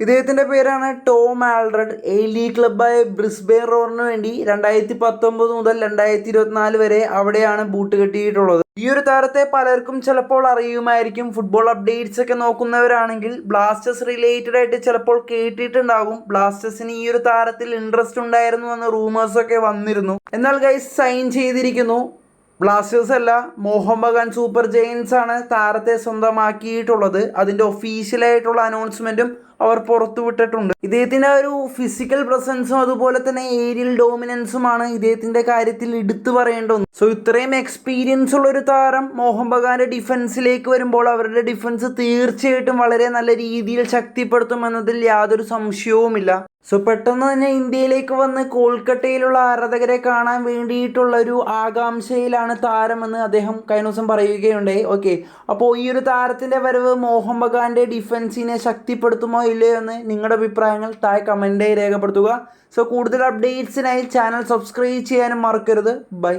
ഇദ്ദേഹത്തിന്റെ പേരാണ് Tom Aldred. A League ക്ലബ്ബായ ബ്രിസ്ബെയിൻ റോറിന് വേണ്ടി രണ്ടായിരത്തി പത്തൊമ്പത് മുതൽ രണ്ടായിരത്തി ഇരുപത്തിനാല് വരെ അവിടെയാണ് ബൂട്ട് കെട്ടിയിട്ടുള്ളത്. ഈ ഒരു താരത്തെ പലർക്കും ചിലപ്പോൾ അറിയുമായിരിക്കും. ഫുട്ബോൾ അപ്ഡേറ്റ്സ് ഒക്കെ നോക്കുന്നവരാണെങ്കിൽ ബ്ലാസ്റ്റേഴ്സ് റിലേറ്റഡ് ആയിട്ട് ചിലപ്പോൾ കേട്ടിട്ടുണ്ടാകും. ബ്ലാസ്റ്റേഴ്സിന് ഈ ഒരു താരത്തിൽ ഇൻട്രസ്റ്റ് ഉണ്ടായിരുന്നു എന്ന റൂമേഴ്സ് ഒക്കെ വന്നിരുന്നു. എന്നാൽ ഗൈസ് സൈൻ ചെയ്തിരിക്കുന്നു. ബ്ലാസ്റ്റേഴ്സ് അല്ല മോഹൻ ബഗാൻ സൂപ്പർ ജെയിൻസ് ആണ് താരത്തെ സ്വന്തമാക്കിയിട്ടുള്ളത്. അതിന്റെ ഒഫീഷ്യലായിട്ടുള്ള അനൗൺസ്മെന്റും അവർ പുറത്തുവിട്ടിട്ടുണ്ട് വിട്ടിട്ടുണ്ട്. ഇദ്ദേഹത്തിന്റെ ഒരു ഫിസിക്കൽ പ്രസൻസും അതുപോലെ തന്നെ ഏരിയൽ ഡോമിനൻസുമാണ് ഇദ്ദേഹത്തിന്റെ കാര്യത്തിൽ എടുത്തു പറയേണ്ടത് സോ ഇത്രയും എക്സ്പീരിയൻസ് ഉള്ള ഒരു താരം മോഹൻ ബഗാന്റെ ഡിഫൻസിലേക്ക് വരുമ്പോൾ അവരുടെ ഡിഫൻസ് തീർച്ചയായിട്ടും വളരെ നല്ല രീതിയിൽ ശക്തിപ്പെടുത്തും എന്നതിൽ യാതൊരു സംശയവുമില്ല. സോ പെട്ടെന്ന് തന്നെ ഇന്ത്യയിലേക്ക് വന്ന് കോൽക്കട്ടയിലുള്ള ആരാധകരെ കാണാൻ വേണ്ടിയിട്ടുള്ള ഒരു ആകാംക്ഷയിലാണ് താരമെന്ന് അദ്ദേഹം കഴിഞ്ഞ ദിവസം പറയുകയുണ്ടായി. ഓക്കെ. അപ്പോൾ ഈ ഒരു താരത്തിന്റെ വരവ് മോഹൻ ബഗാന്റെ ഡിഫൻസിനെ ശക്തിപ്പെടുത്തുമോ ഇല്ലയോ എന്ന് നിങ്ങളുടെ അഭിപ്രായങ്ങൾ താഴെ കമന്റായി രേഖപ്പെടുത്തുക. സോ കൂടുതൽ അപ്ഡേറ്റ്സിനായി ചാനൽ സബ്സ്ക്രൈബ് ചെയ്യാനും മറക്കരുത്. ബൈ